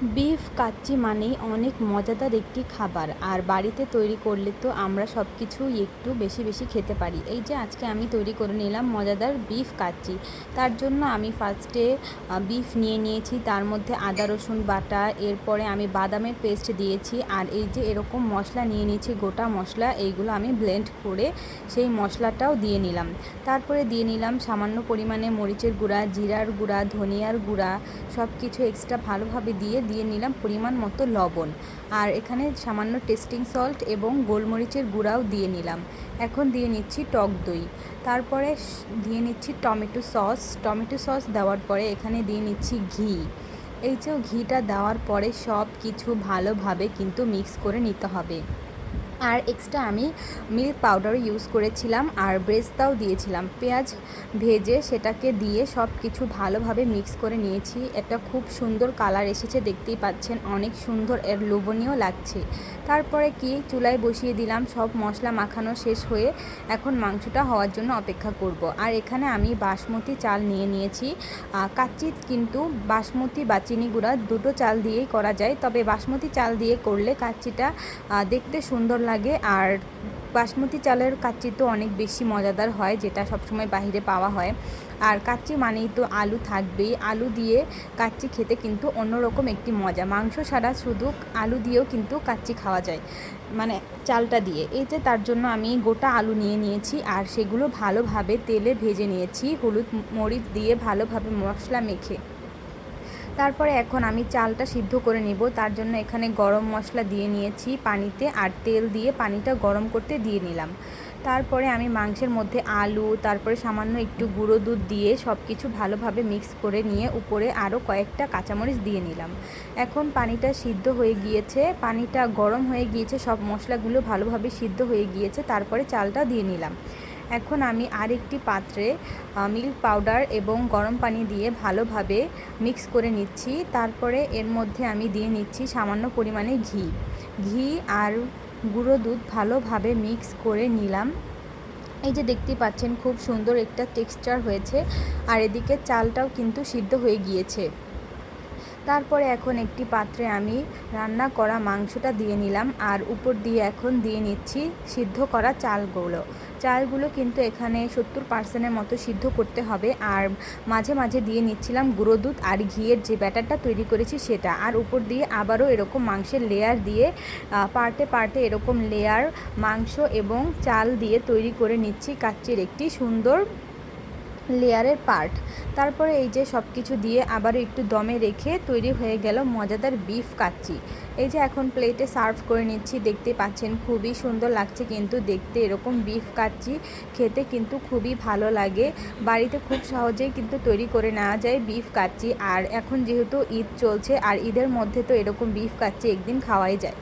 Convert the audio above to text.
Beef kacchi মানেই অনেক মজাদার একটি খাবার। আর বাড়িতে তৈরি করলে তো আমরা সব কিছুই একটু বেশি বেশি খেতে পারি। এই যে আজকে আমি তৈরি করে নিলাম মজাদার বিফ কাচ্চি। তার জন্য আমি ফার্স্টে বিফ নিয়ে নিয়েছি। তার মধ্যে আদা, রসুন বাটা, এরপরে আমি বাদামের পেস্ট দিয়েছি। আর এই যে এরকম মশলা নিয়ে নিয়েছি, গোটা মশলা, এইগুলো আমি ব্লেন্ড করে সেই মশলাটাও দিয়ে নিলাম। তারপরে দিয়ে নিলাম সামান্য পরিমাণে মরিচের গুঁড়া, জিরার গুঁড়া, ধনিয়ার গুঁড়া সব কিছু এক্সট্রা ভালোভাবে দিয়ে দিয়ে নিলাম পরিমাণ মতো লবণ। আর এখানে সামান্য টেস্টিং সল্ট এবং গোলমরিচের গুঁড়াও দিয়ে নিলাম। এখন দিয়ে নিচ্ছি টক দই। তারপরে দিয়ে নিচ্ছি টমেটো সস। টমেটো সস দেওয়ার পরে এখানে দিয়ে নিচ্ছি ঘি। এই যে ঘিটা দেওয়ার পরে সব কিছু ভালোভাবে কিন্তু মিক্স করে নিতে হবে। আর এক্সট্রা আমি মিল্ক পাউডার ইউজ করেছিলাম আর ব্রেস্তাও দিয়েছিলাম। পেঁয়াজ ভেজে সেটাকে দিয়ে সব কিছু ভালোভাবে মিক্স করে নিয়েছি। একটা খুব সুন্দর কালার এসেছে, দেখতেই পাচ্ছেন। অনেক সুন্দর, এর লোভনীয় লাগছে। তারপরে কি? চুলায় বসিয়ে দিলাম। সব মশলা মাখানো শেষ হয়ে এখন মাংসটা হওয়ার জন্য অপেক্ষা করব। আর এখানে আমি বাসমতি চাল নিয়ে নিয়েছি। কাচ্চি কিন্তু বাসমতি বা চিনি গুঁড়া দুটো চাল দিয়েই করা যায়। তবে বাসমতি চাল দিয়ে করলে কাচ্চিটা দেখতে সুন্দর লাগে। আর বাসমতি চালের কাচ্চি তো অনেক বেশি মজাদার হয়, যেটা সবসময় বাহিরে পাওয়া হয়। আর কাচ্চি মানেই তো আলু থাকবেই। আলু দিয়ে কাচ্চি খেতে কিন্তু অন্যরকম একটি মজা। মাংস ছাড়া শুধু আলু দিয়েও কিন্তু কাচ্চি খাওয়া যায় মানে চালটা দিয়ে। এই যে তার জন্য আমি গোটা আলু নিয়ে নিয়েছি, আর সেগুলো ভালোভাবে তেলে ভেজে নিয়েছি। হলুদ মরিচ দিয়ে ভালোভাবে মশলা মেখে। তারপরে এখন আমি চালটা সিদ্ধ করে নিব। তার জন্য এখানে গরম মশলা দিয়ে নিয়েছি পানিতে আর তেল দিয়ে পানিটা গরম করতে দিয়ে নিলাম। তারপরে আমি মাংসের মধ্যে আলু, তারপরে সামান্য একটু গুঁড়ো দুধ দিয়ে সব কিছু ভালোভাবে মিক্স করে নিয়ে উপরে আরও কয়েকটা কাঁচামরিচ দিয়ে নিলাম। এখন পানিটা সিদ্ধ হয়ে গিয়েছে। পানিটা গরম হয়ে গিয়েছে, সব মশলাগুলো ভালোভাবে সিদ্ধ হয়ে গিয়েছে। তারপরে চালটা দিয়ে নিলাম। এখন আমি আরেকটি পাত্রে মিল্ক পাউডার এবং গরম পানি দিয়ে ভালোভাবে মিক্স করে নিচ্ছি। তারপরে এর মধ্যে আমি দিয়ে নিচ্ছি সামান্য পরিমাণে ঘি। ঘি আর গুঁড়ো দুধ ভালোভাবে মিক্স করে নিলাম। এই যে দেখতে পাচ্ছেন, খুব সুন্দর একটা টেক্সচার হয়েছে। আর এদিকে চালটাও কিন্তু সিদ্ধ হয়ে গিয়েছে। তারপরে এখন একটি পাত্রে আমি রান্না করা মাংসটা দিয়ে নিলাম আর উপর দিয়ে এখন দিয়ে নিচ্ছি সিদ্ধ করা চালগুলো। চালগুলো কিন্তু এখানে সত্তর পার্সেন্টের মতো সিদ্ধ করতে হবে আর মাঝে মাঝে দিয়ে নিচ্ছিলাম গুঁড়ো দুধ আর ঘিয়ের যে ব্যাটারটা তৈরি করেছি সেটা। আর উপর দিয়ে আবারও এরকম মাংসের লেয়ার দিয়ে পার্টে পার্টে এরকম লেয়ার মাংস এবং চাল দিয়ে তৈরি করে নিচ্ছি কাচ্চির একটি সুন্দর লেয়ারের পার্ট। তারপরে এই যে সব কিছু দিয়ে আবার একটু দমে রেখে তৈরি হয়ে গেল মজাদার বিফ কাচ্চি। এই যে এখন প্লেটে সার্ভ করে নিচ্ছি, দেখতে পাচ্ছেন খুবই সুন্দর লাগছে কিন্তু দেখতে। এরকম বিফ কাচ্চি খেতে কিন্তু খুবই ভালো লাগে। বাড়িতে খুব সহজেই কিন্তু তৈরি করে নেওয়া যায় বিফ কাচ্চি। আর এখন যেহেতু ঈদ চলছে, আর ঈদের মধ্যে তো এরকম বিফ কাচ্চি একদিন খাওয়াই যায়।